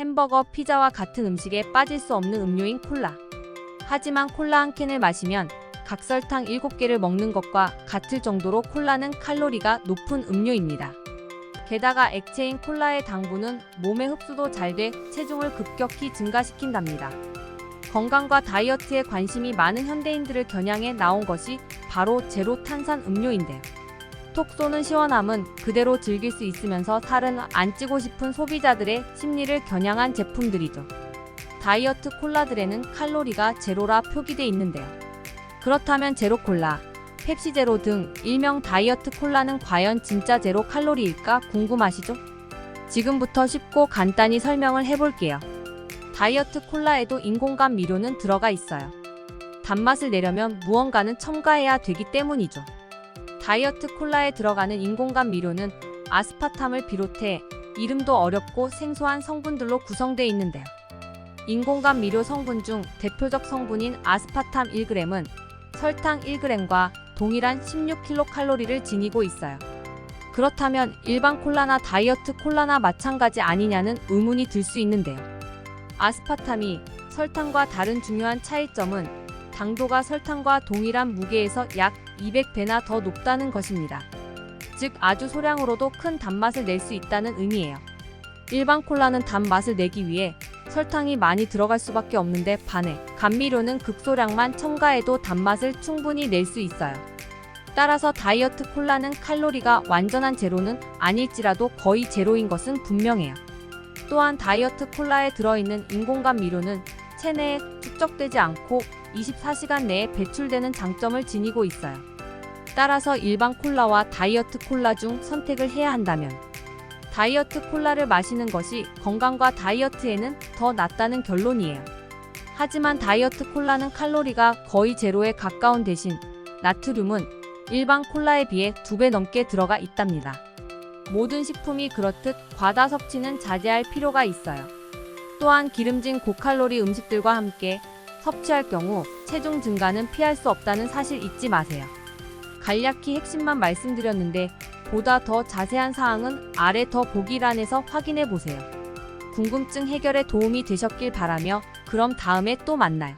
햄버거, 피자와 같은 음식에 빠질 수 없는 음료인 콜라. 하지만 콜라 한 캔을 마시면 각설탕 7개를 먹는 것과 같을 정도로 콜라는 칼로리가 높은 음료입니다. 게다가 액체인 콜라의 당분은 몸에 흡수도 잘 돼 체중을 급격히 증가시킨답니다. 건강과 다이어트에 관심이 많은 현대인들을 겨냥해 나온 것이 바로 제로 탄산 음료인데요. 톡 쏘는 시원함은 그대로 즐길 수 있으면서 살은 안 찌고 싶은 소비자들의 심리를 겨냥한 제품들이죠. 다이어트 콜라들에는 칼로리가 제로라 표기돼 있는데요. 그렇다면 제로 콜라, 펩시 제로 등 일명 다이어트 콜라는 과연 진짜 제로 칼로리일까 궁금하시죠? 지금부터 쉽고 간단히 설명을 해볼게요. 다이어트 콜라에도 인공감 미료는 들어가 있어요. 단맛을 내려면 무언가는 첨가해야 되기 때문이죠. 다이어트 콜라에 들어가는 인공감 미료는 아스파탐을 비롯해 이름도 어렵고 생소한 성분들로 구성되어 있는데요. 인공감 미료 성분 중 대표적 성분인 아스파탐 1g은 설탕 1g과 동일한 16kcal를 지니고 있어요. 그렇다면 일반 콜라나 다이어트 콜라나 마찬가지 아니냐는 의문이 들 수 있는데요. 아스파탐이 설탕과 다른 중요한 차이점은 당도가 설탕과 동일한 무게에서 약 200배나 더 높다는 것입니다. 즉 아주 소량으로도 큰 단맛을 낼 수 있다는 의미예요. 일반 콜라는 단맛을 내기 위해 설탕이 많이 들어갈 수밖에 없는데 반해 감미료는 극소량만 첨가해도 단맛을 충분히 낼 수 있어요. 따라서 다이어트 콜라는 칼로리가 완전한 제로는 아닐지라도 거의 제로인 것은 분명해요. 또한 다이어트 콜라에 들어있는 인공감 미료는 체내에 축적되지 않고 24시간 내에 배출되는 장점을 지니고 있어요. 따라서 일반 콜라와 다이어트 콜라 중 선택을 해야 한다면 다이어트 콜라를 마시는 것이 건강과 다이어트에는 더 낫다는 결론이에요. 하지만 다이어트 콜라는 칼로리가 거의 제로에 가까운 대신 나트륨은 일반 콜라에 비해 두 배 넘게 들어가 있답니다. 모든 식품이 그렇듯 과다 섭취는 자제할 필요가 있어요. 또한 기름진 고칼로리 음식들과 함께 섭취할 경우 체중 증가는 피할 수 없다는 사실 잊지 마세요. 간략히 핵심만 말씀드렸는데 보다 더 자세한 사항은 아래 더 보기란에서 확인해 보세요. 궁금증 해결에 도움이 되셨길 바라며 그럼 다음에 또 만나요.